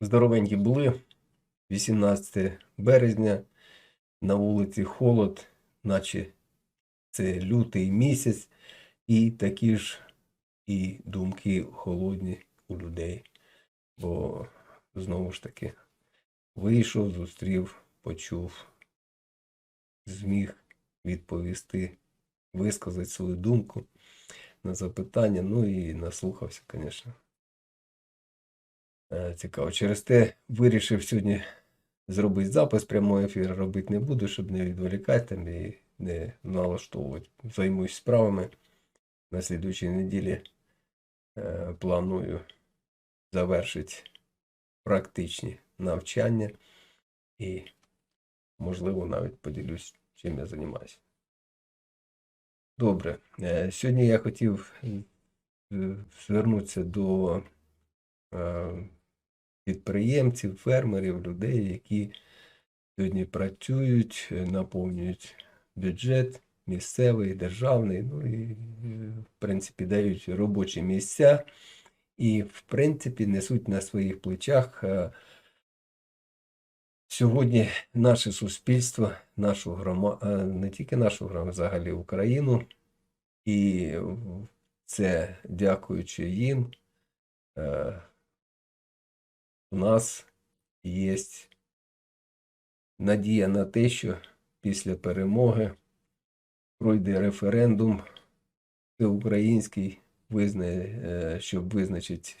Здоровенькі були. 18 березня. На вулиці холод, наче це лютий місяць, і такі ж і думки холодні у людей. Бо знову ж таки вийшов, зустрів, почув, зміг відповісти, висказати свою думку на запитання, ну і наслухався, звісно. Е, Цікаво. Через те вирішив сьогодні зробити запис прямого ефіру, робити не буду, щоб не відволікати там і не налаштовувати. Займусь справами. На слідуючій неділі е, планую завершити практичні навчання і, можливо, навіть поділюсь, чим я займаюся. Добре. Е, Сьогодні я хотів звернутися до підприємців, фермерів, людей, які сьогодні працюють, е, наповнюють бюджет місцевий, державний, ну і, е, в принципі, дають робочі місця і, в принципі, несуть на своїх плечах е, сьогодні наше суспільство, нашу громаду, не тільки нашу громаду, взагалі Україну. І це дякуючи їм, е, у нас є надія на те, що після перемоги пройде референдум всеукраїнський, визнає, е, щоб визначити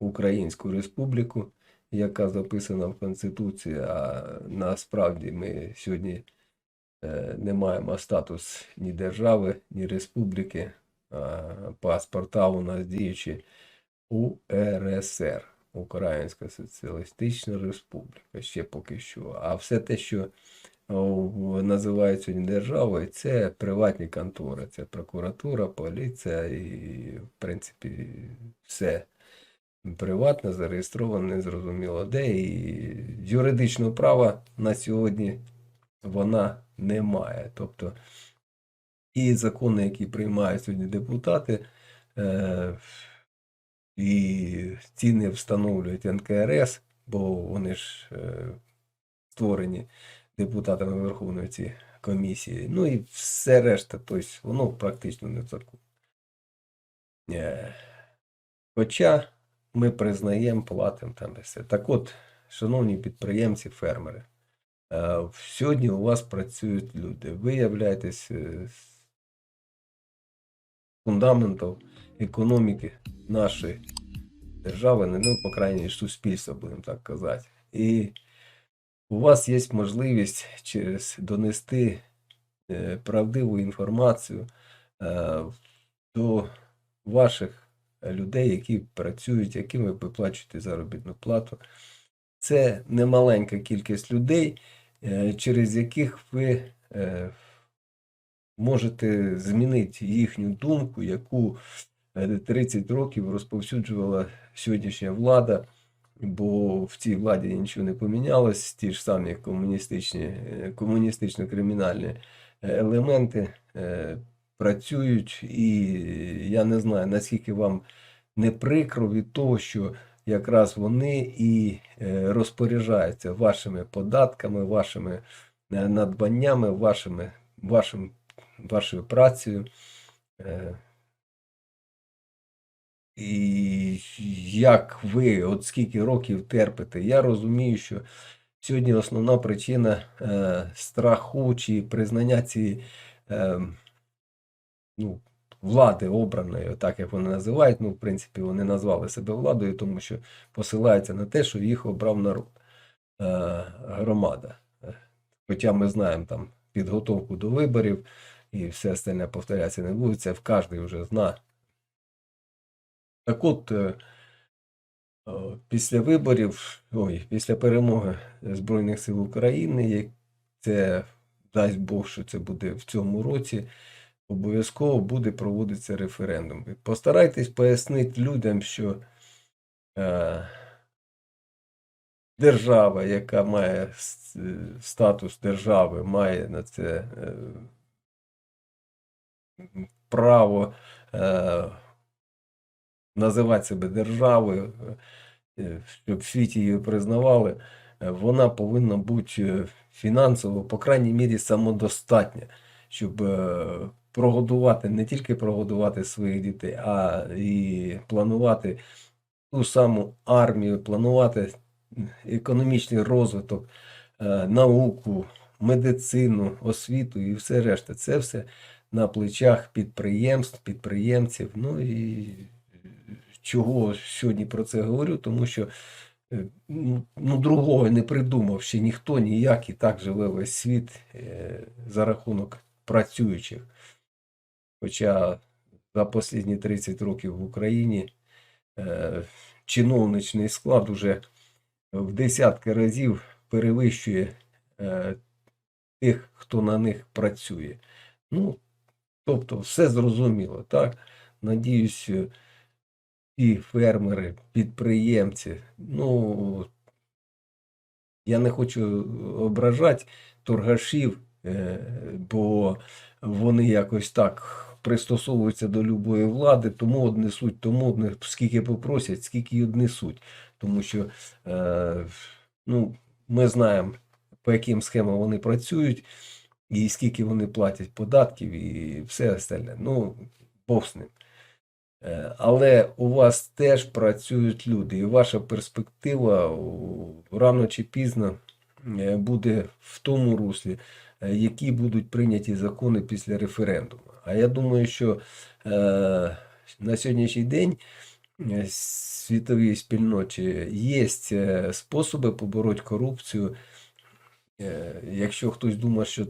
Українську Республіку, яка записана в Конституції, а насправді ми сьогодні е, не маємо статус ні держави, ні республіки, паспорта у нас діючі УРСР, Українська Соціалістична Республіка, ще поки що. А все те, що називають сьогодні державою, це приватні контори, це прокуратура, поліція і, в принципі, все приватне, зареєстроване, незрозуміло де. І юридичного права на сьогодні вона не має. Тобто і закони, які приймають сьогодні депутати, е, і ціни встановлюють НКРС, бо вони ж е, створені депутатами Верховної цієї комісії. Ну і все решта, тобто воно практично не закон. Е, Хоча ми признаємо, платимо там і все. Так от, шановні підприємці, фермери, е, сьогодні у вас працюють люди. Ви являєтесь фундаментом економіки нашої держави, ну, по крайній суспільства, будемо так казати. І у вас є можливість через донести е, правдиву інформацію е, до ваших людей, які працюють, яким ви виплачуєте заробітну плату. Це немаленька кількість людей, е, через яких ви можете змінити їхню думку, яку 30 років розповсюджувала сьогоднішня влада, бо в цій владі нічого не помінялось, ті ж самі комуністичні, е, комуністично-кримінальні е, елементи е, працюють, і я не знаю, наскільки вам не прикро від того, що якраз вони і е, розпоряджаються вашими податками, вашими е, надбаннями, вашими, вашим, вашою працею. І як ви, от скільки років терпите, я розумію, що сьогодні основна причина е, страху чи признання цієї е, ну, влади обраної, так як вони називають. Ну, в принципі, вони назвали себе владою, тому що посилаються на те, що їх обрав народ, е, громада. Хоча ми знаємо там підготовку до виборів і все остальне повторятися не буде, це в кожний вже знає. Так от, е, після виборів, ой, після перемоги Збройних сил України, це дасть Бог, що це буде в цьому році, обов'язково буде проводитися референдум. Постарайтесь пояснити людям, що е, держава, яка має е, статус держави, має на це е, право е, називати себе державою, е, щоб в світі її признавали, е, вона повинна бути е, фінансово, по крайній мірі, самодостатня, щоб прогодувати, не тільки прогодувати своїх дітей, а і планувати ту саму армію, планувати економічний розвиток, науку, медицину, освіту і все решта. Це все на плечах підприємств, підприємців. Ну і чого сьогодні про це говорю? Тому що е, ну, ну, другого не придумав ще ніхто ніяк і так живе весь світ е, за рахунок працюючих. Хоча за останні 30 років в Україні е, чиновничний склад уже в десятки разів перевищує тих, хто на них працює. Ну, тобто, все зрозуміло, так? Надіюсь, е, і фермери, підприємці, ну, я не хочу ображати торгашів, е, бо вони якось так пристосовуються до любої влади, тому однесуть, тому скільки попросять, скільки й однесуть. Тому що е, ну, ми знаємо, по яким схемам вони працюють, і скільки вони платять податків, і все остальне. Ну, Бог з ним. Е, Але у вас теж працюють люди, і ваша перспектива рано чи пізно е, буде в тому руслі, е, які будуть прийняті закони після референдуму. А я думаю, що е, на сьогоднішній день е, світовій спільноті є е, способи побороти корупцію. Е, Якщо хтось думає, що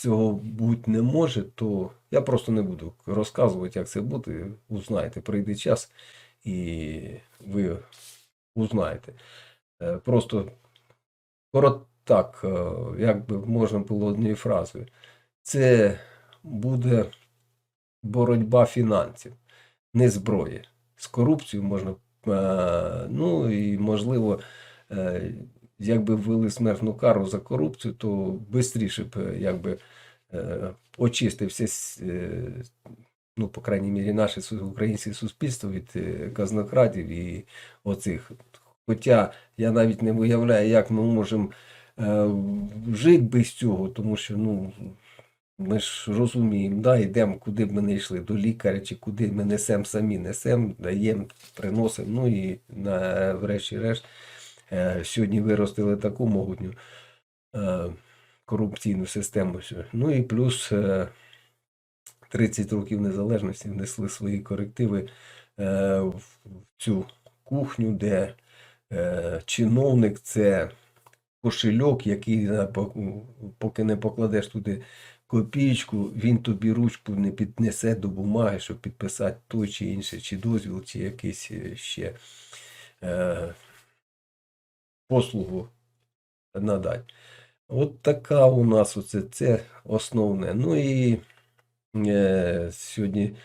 цього бути не може, то я просто не буду розказувати, як це буде. Узнаєте, прийде час, і ви узнаєте. Е, Просто коротко так, е, як би можна було однією фразою. Це буде боротьба фінансів, не зброї. З корупцією можна, е, ну і можливо, якби ввели смертну кару за корупцію, то швидше б е, якби е, очистився, е, ну, по крайній мірі, наше українське суспільство від казнокрадів і оцих. Хоча я навіть не уявляю, як ми можемо жити без цього, тому що ну, ми ж розуміємо, да, йдемо, куди б ми не йшли, до лікаря чи куди ми несемо самі, несемо, даємо, приносимо. Ну і врешті-решт, сьогодні виростили таку могутню е, корупційну систему. Ну і плюс е, 30 років незалежності внесли свої корективи е, в цю кухню, де е, чиновник це кошельок, який е, поки не покладеш туди копійку, він тобі ручку не піднесе до бумаги, щоб підписати той чи інший, чи дозвіл, чи якийсь е, ще е, послугу надати. От така у нас оце, це основне. Ну і е, сьогодні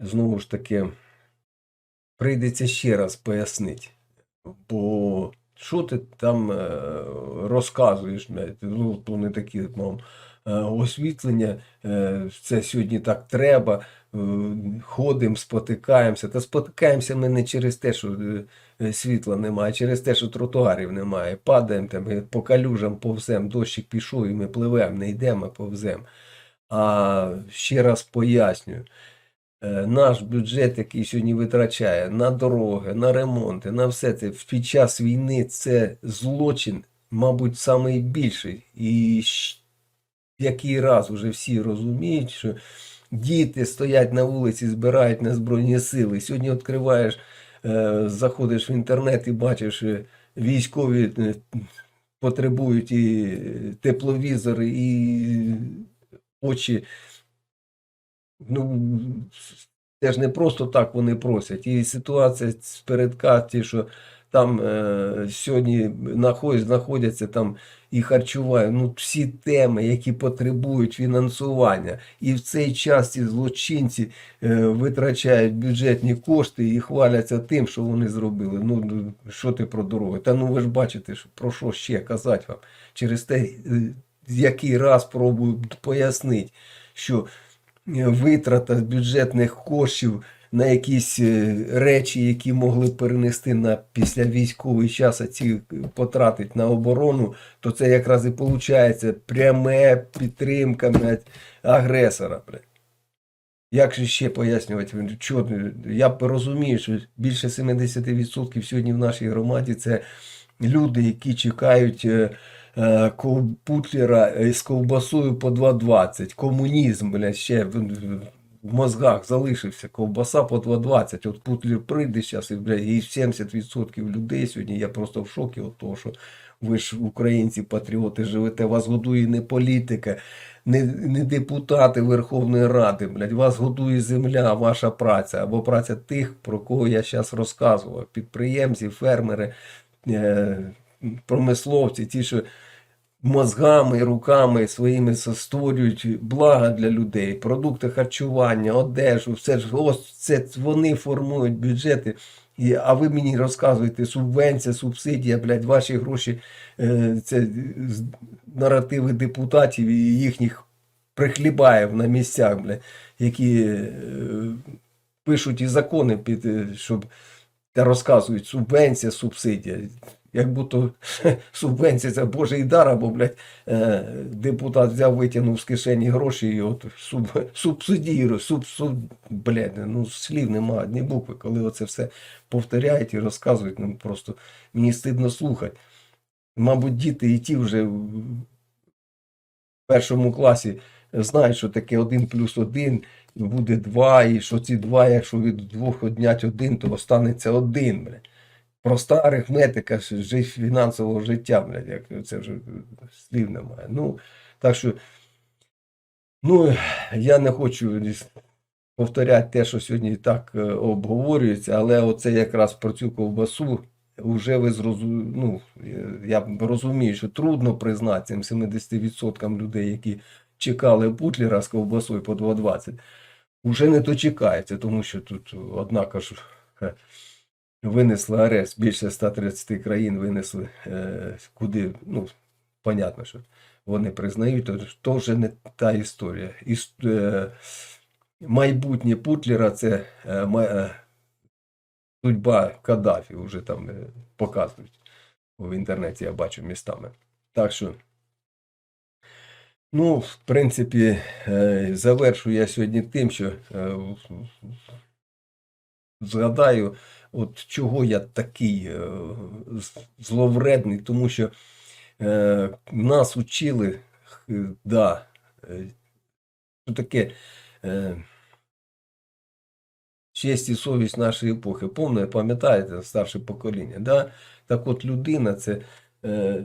знову ж таки прийдеться ще раз пояснити. Бо що ти там е, розказуєш, ну, вони такі мав, е, освітлення, е, це сьогодні так треба, ходимо, спотикаємося. Та спотикаємося ми не через те, що е, е, світла немає, а через те, що тротуарів немає. Падаємо там, по калюжам повземо, дощик пішов, і ми пливемо, не йдемо, а повземо. А ще раз пояснюю. Е, Наш бюджет, який сьогодні витрачає на дороги, на ремонти, на все це під час війни це злочин, мабуть, найбільший. І який раз уже всі розуміють, що діти стоять на вулиці, збирають на Збройні сили. Сьогодні відкриваєш, е, заходиш в інтернет і бачиш, е, військові е, потребують і тепловізори, і очі. Ну, ж не просто так вони просять. І ситуація з передкаті, що там е, сьогодні наход- знаходяться там і харчування. Ну, всі теми, які потребують фінансування. І в цей час ці злочинці е, витрачають бюджетні кошти і хваляться тим, що вони зробили. Ну, ну, що ти про дороги? Та ну ви ж бачите, про що ще казати вам. Через те, е, який раз пробую пояснити, що е, витрата бюджетних коштів на якісь е, речі, які могли перенести на післявійськовий час, а ці потратить на оборону, то це якраз і виходить пряме підтримка агресора. Як же ще пояснювати? Чо, я розумію, що більше 70% сьогодні в нашій громаді це люди, які чекають е, е, Путлера з ковбасою по 2,20. Комунізм, блядь, ще в, мозгах залишився. Ковбаса по 2,20. От Путлер прийде зараз, і, блядь, і 70% людей сьогодні. Я просто в шокі від того, що ви ж українці, патріоти, живете, вас годує не політика, не, не депутати Верховної Ради, блядь, вас годує земля, ваша праця або праця тих, про кого я зараз розказував. Підприємці, фермери, е, промисловці, ті, що мозгами, руками своїми створюють блага для людей, продукти харчування, одежу, все ж ось це вони формують бюджети. І, а ви мені розказуєте, субвенція, субсидія, блядь, ваші гроші, е, це наративи депутатів і їхніх прихлібаєв на місцях, блядь, які е, пишуть і закони, під, е, щоб розказують субвенція, субсидія. Як будто субвенція це Божий дар, або, блядь, е, депутат взяв, витягнув з кишені гроші і от суб, субсидірує, суб, суб, блядь, ну слів немає, одні букви. Коли оце все повторяють і розказують, ну просто мені стидно слухати. Мабуть, діти і ті вже в першому класі знають, що таке один плюс один буде два, і що ці два, якщо від двох однять один, то останеться один. Блядь. Проста арифметика фінансового життя, блядь, як це вже слів немає. Ну, так що, ну, я не хочу повторяти те, що сьогодні і так е, обговорюється, але оце якраз про цю ковбасу. Вже ви зрозуміли, ну, я розумію, що трудно признати цим 70% людей, які чекали Путлера з ковбасою по 2,20, вже не дочекається, тому що тут, однако ж, е, винесли арест, більше 130 країн винесли, е, куди, ну, понятно, що вони признають, то, вже не та історія. Іс, е, майбутнє Путлера це е, ма- е, судьба Каддафі, вже там показують в інтернеті, я бачу містами. Так що, ну, в принципі, е, завершу я сьогодні тим, що згадаю, от чого я такий е, зловредний, тому що е, нас учили, да, е, що таке е, честь і совість нашої епохи. Повне, пам'ятаєте, старше покоління, да? Так от людина це е,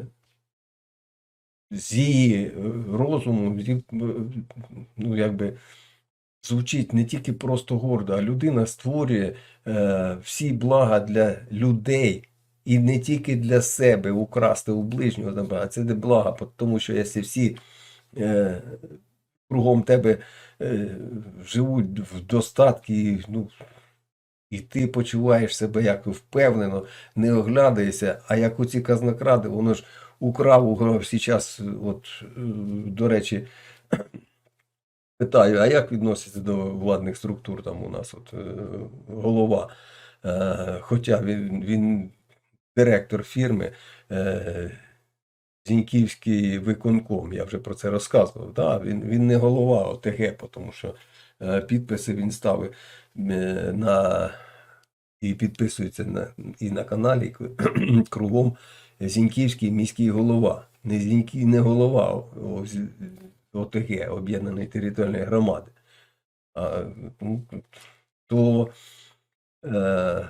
з її е, е, ну, якби, звучить не тільки просто гордо, а людина створює е, всі блага для людей. І не тільки для себе украсти у ближнього а це не блага, тому що якщо всі е, кругом тебе е, живуть в достатку, і, ну, і ти почуваєш себе як впевнено, не оглядаєшся, а як оці казнокради, воно ж украв, украв зараз, от, е, до речі, питаю, а як відноситься до владних структур там у нас от, е, голова? Е, Хоча він, він директор фірми, е, Зіньківський виконком, я вже про це розказував. Да, він, він не голова ОТГ, тому що підписи він ставив на і підписується на, і на каналі кругом Зіньківський міський голова. Не Зінький, не голова ОТГ, Об'єднаної територіальної громади. Ну, то е,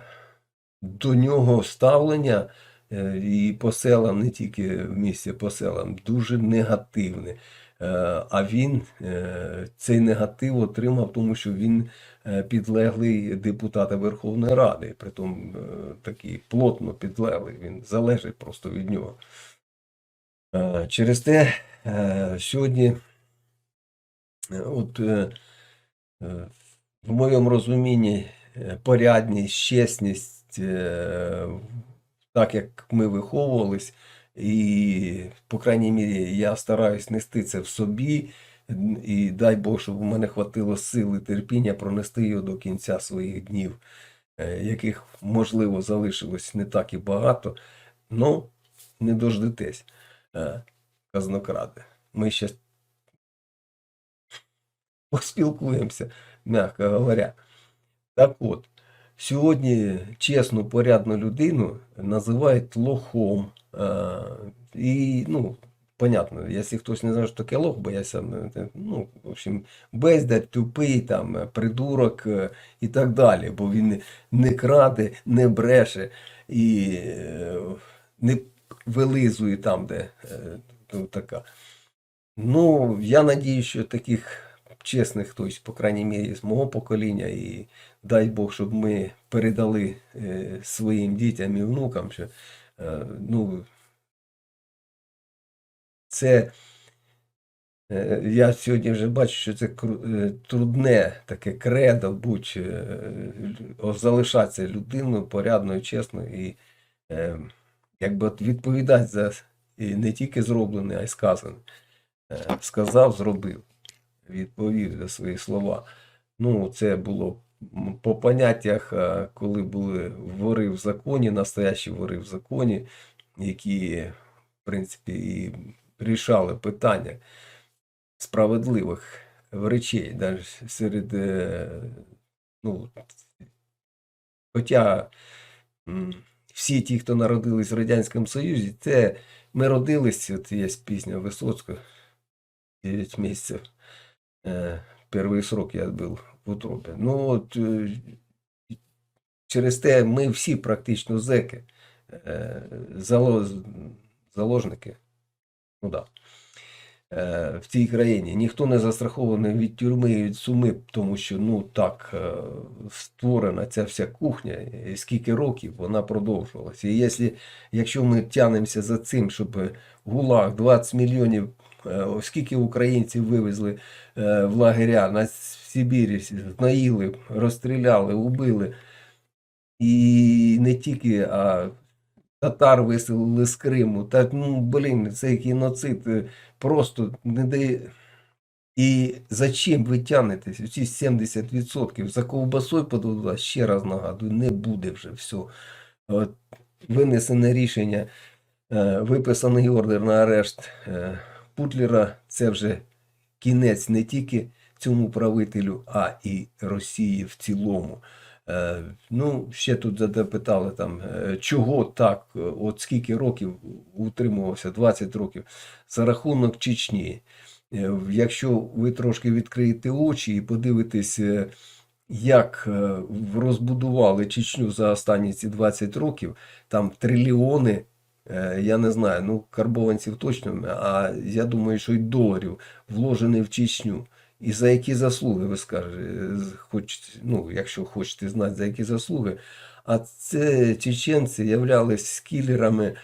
до нього ставлення е, і по селам, не тільки в місті, по селам, дуже негативне. Е, А він цей негатив отримав, тому що він підлеглий депутата Верховної Ради, притом такий плотно підлеглий, він залежить просто від нього. Через те сьогодні, от е, е, в моєму розумінні, е, порядність, чесність, е, так як ми виховувались, і, по крайній мірі, я стараюсь нести це в собі, І дай Бог, щоб у мене хватило сили терпіння пронести його до кінця своїх днів, е, яких, можливо, залишилось не так і багато. Ну, не дождетесь, е, казнокради. Ми ще поспілкуємося, м'яко говоря. Так от, сьогодні чесну, порядну людину називають лохом. І, ну, понятно, якщо хтось не знає, що таке лох, бо я сам, ну, в общем, бездар, тупий, там, придурок е, і так далі, бо він не, краде, не бреше і е, не вилизує там, де ну, така. Ну, я надію, що таких чесних хтось, по крайній мірі, з мого покоління, і дай Бог, щоб ми передали е, своїм дітям і внукам, що е, ну, це е, я сьогодні вже бачу, що це трудне таке кредо, будь залишатися людиною порядною, чесною і якби відповідати за не тільки зроблене, а й сказане. Сказав, зробив, відповів за свої слова. Ну, це було по поняттях, е, коли були вори в законі, настоящі вори в законі, які, в принципі, і рішали питання справедливих речей, навіть серед, е, ну, хоча всі ті, хто народились в Радянському Союзі, це ми родились, от є пісня Висоцького, 9 місяців. Е, Перший срок я був в утробі. Ну, от, е, через те ми всі практично зеки, е, заложники. Ну да. В цій країні ніхто не застрахований від тюрми і від суми, тому що ну так е, створена ця вся кухня, і скільки років вона продовжувалася. І якщо, якщо ми тянемося за цим, щоб ГУЛАГ 20 мільйонів, е, скільки українців вивезли е, в лагеря на Сибірі, знаїли, розстріляли, убили. І не тільки, а татар виселили з Криму. Та, ну, блін, цей геноцид е, просто не дає. І за чим ви тянетесь? Ці 70% за ковбасою подала, ще раз нагадую, не буде вже все. От, винесене рішення, виписаний ордер на арешт Путлера, це вже кінець не тільки цьому правителю, а і Росії в цілому. Е, Ну, ще тут запитали там, е, чого так, е, от скільки років утримувався, 20 років, за рахунок Чечні. Якщо ви трошки відкриєте очі і подивитесь, як розбудували Чечню за останні ці 20 років, там трильйони, я не знаю, ну карбованців точно, а я думаю, що й доларів вложені в Чечню. І за які заслуги, ви скажете, хоч, ну, якщо хочете знати, за які заслуги. А це чеченці являлись кілерами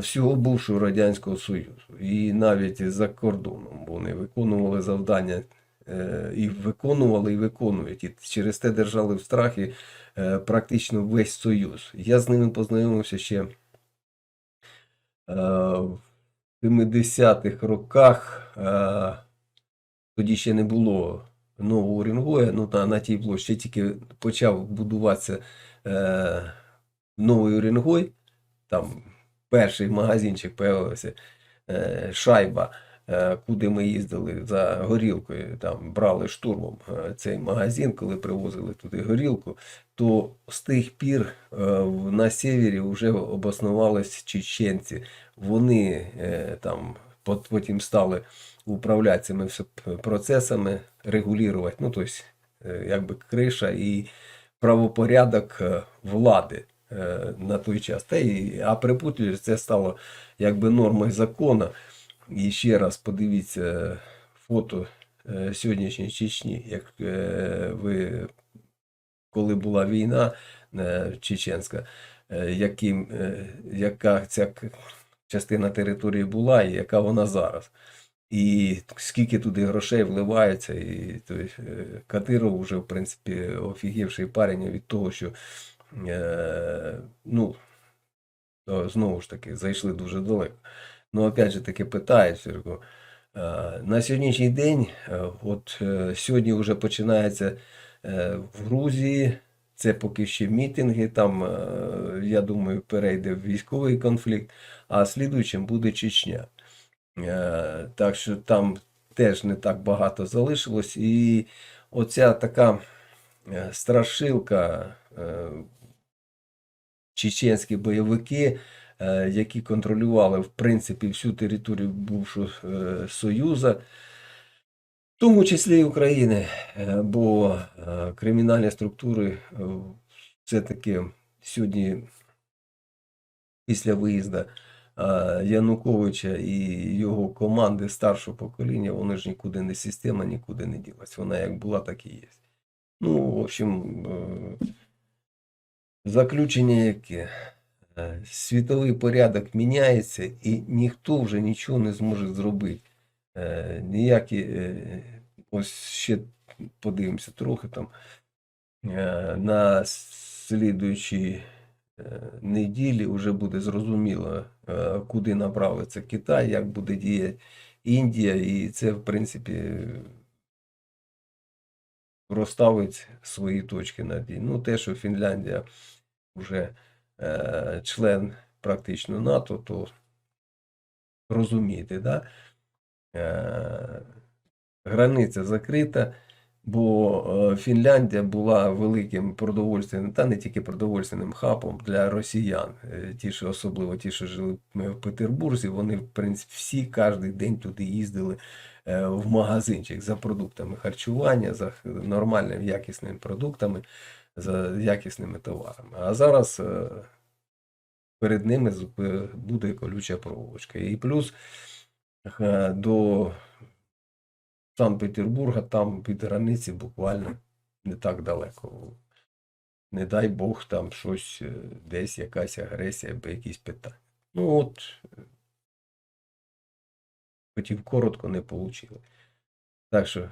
всього бувшого Радянського Союзу. І навіть за кордоном вони виконували завдання е, і виконували, і виконують. І через те держали в страхі е, практично весь Союз. Я з ними познайомився ще е, в 70-х роках. е, тоді ще не було нового Уренгоя, ну та на тій площі тільки почав будуватися е, новий Уренгой, там перший магазинчик появився, е, шайба, е, куди ми їздили за горілкою, там брали штурмом е, цей магазин, коли привозили туди горілку, то з тих пір е, на севері вже обоснувались чеченці. Вони е, там пот- потім стали управляти процесами, регулювати, ну, тобто, е, якби криша і правопорядок е, влади е, на той час. Та і, а при Путлері це стало якби нормою закону. І ще раз подивіться фото е, сьогоднішньої Чечні, як е, ви, коли була війна е, чеченська, яким, яка ця частина території була і яка вона зараз. І скільки туди грошей вливається, і то, есть, е, Кадиров вже, в принципі, офігівший парень від того, що е, ну, знову ж таки, зайшли дуже далеко. Ну, опять же таки питають, Сергій, Е, На сьогоднішній день, е, от е, сьогодні вже починається в Грузії, це поки ще мітинги, там, я думаю, перейде в військовий конфлікт, а слідуючим буде Чечня. Так що там теж не так багато залишилось. І оця така страшилка, чеченські бойовики, які контролювали в принципі всю територію бувшого е, Союзу, в тому числі і України, Е, бо е, кримінальні структури е, все-таки сьогодні після виїзду е, Януковича і його команди старшого покоління, вони ж нікуди не система, нікуди не ділась. Вона як була, так і є. Ну, в общем, е, заключення яке? Е, Світовий порядок міняється, і ніхто вже нічого не зможе зробити. Е, Ніякі, е, ось ще подивимося трохи там. На слідуючій е, неділі вже буде зрозуміло, е, куди направиться Китай, як буде діяти Індія, і це, в принципі, розставить свої точки над «і». Ну, те, що Фінляндія вже е, член практично НАТО, то розумієте, да? Е, границя закрита, бо е, Фінляндія була великим продовольственним, та не тільки продовольственним хабом для росіян. Ті, що особливо ті, що жили в Петербурзі, вони, в принципі, всі кожен день туди їздили в магазинчик за продуктами харчування, за нормальними якісними продуктами, за якісними товарами. А зараз е, перед ними буде колюча проволочка. І плюс е, до Санкт-Петербурга, там від границі буквально не так далеко. Не дай Бог, там щось, е, десь якась агресія або якісь питання. Ну от, е, хотів коротко, не вийшло. Так що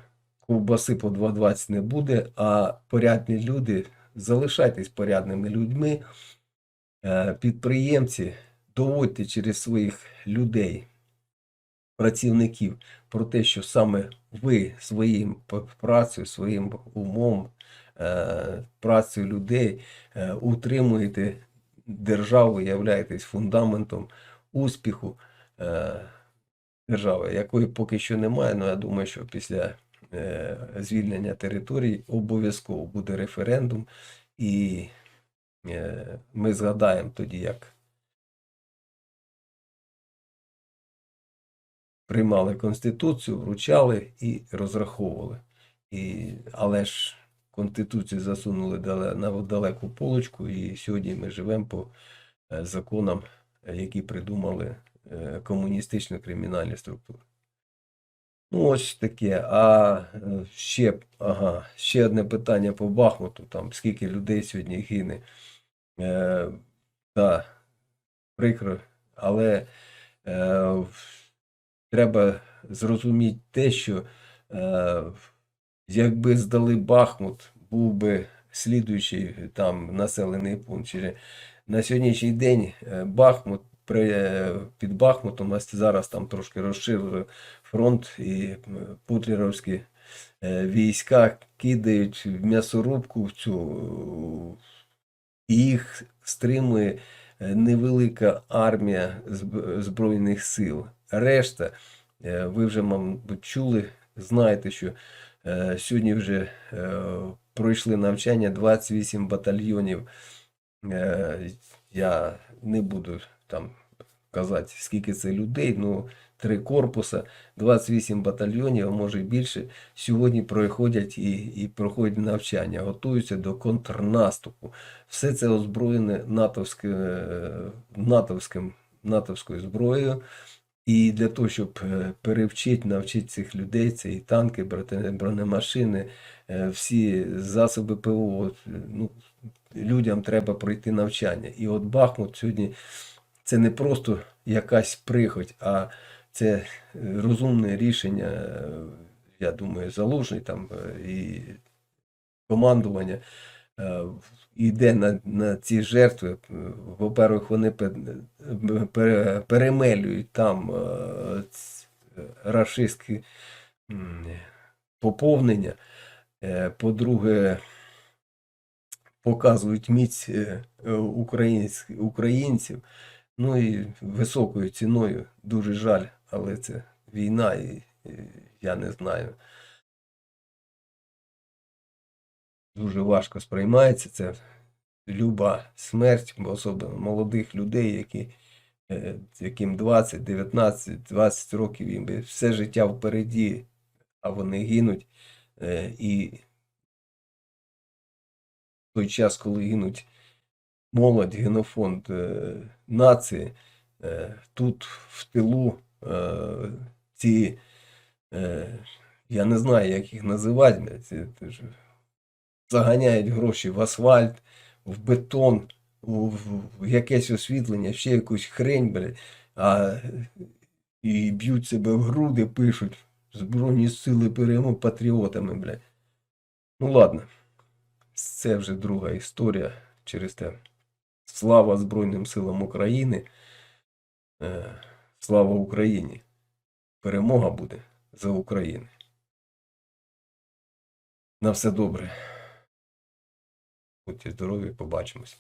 ковбаси по 2,20 не буде, а порядні люди, залишайтесь порядними людьми, Е, підприємці, доводьте через своїх людей, працівників про те, що саме ви своїм працею, своїм умом, е, працею людей е, утримуєте державу, являєтесь фундаментом успіху держави, якої поки що немає. але я думаю, що після звільнення територій обов'язково буде референдум, і е, ми згадаємо тоді, як приймали Конституцію, вручали і розраховували. І, але ж Конституцію засунули на далеку полочку, і сьогодні ми живемо по е, законам, е, які придумали е, комуністичні кримінальні структури. Ну, ось таке. А е, ще, ага, ще одне питання по Бахмуту, там скільки людей сьогодні гине. Е, да, прикро, але е, треба зрозуміти те, що е, якби здали Бахмут, був би слідуючий там населений пункт. Чи На сьогоднішній день е, Бахмут при, е, під Бахмутом зараз там трошки розширили фронт і путлеровські е, війська кидають в м'ясорубку в цю і їх стримує е, невелика армія Збройних сил. Решта, е, ви вже, мабуть, чули, знаєте, що сьогодні вже пройшли навчання 28 батальйонів. Я не буду там казати, скільки це людей, ну, три корпуса, 28 батальйонів, а може й більше, сьогодні проходять і, і проходять навчання, готуються до контрнаступу. Все це озброєне натовське, е, натовським, натовською зброєю. І для того, щоб е, перевчити, навчити цих людей, це і танки, бронемашини, е, всі засоби ПВО, е, ну, людям треба пройти навчання. І от Бахмут сьогодні це не просто якась прихоть, а це е, розумне рішення, я думаю, залужний там е, і командування е, йде на, на ці жертви. Е, Во-первых, вони пе- пе- перемелюють там рашистські поповнення. По-друге, показують міць українців. Ну і високою ціною дуже жаль, але це війна, і, і я не знаю. Дуже важко сприймається це люба смерть, особливо молодих людей, які, е, яким 20, 19, 20 років, їм все життя впереді, а вони гинуть. Е, І в той час, коли гинуть молодь, генофонд е, нації, е, тут в тилу е, ці, я не знаю, як їх називати, ці, заганяють гроші в асфальт, в бетон, в, якесь освітлення, ще якусь хрень, блядь, а, і б'ють себе в груди, пишуть Збройні сили перемог патріотами, блядь. Ну ладно, це вже друга історія через те. Слава Збройним силам України. Е, Слава Україні. Перемога буде за Україну. На все добре. Будьте здорові, побачимось.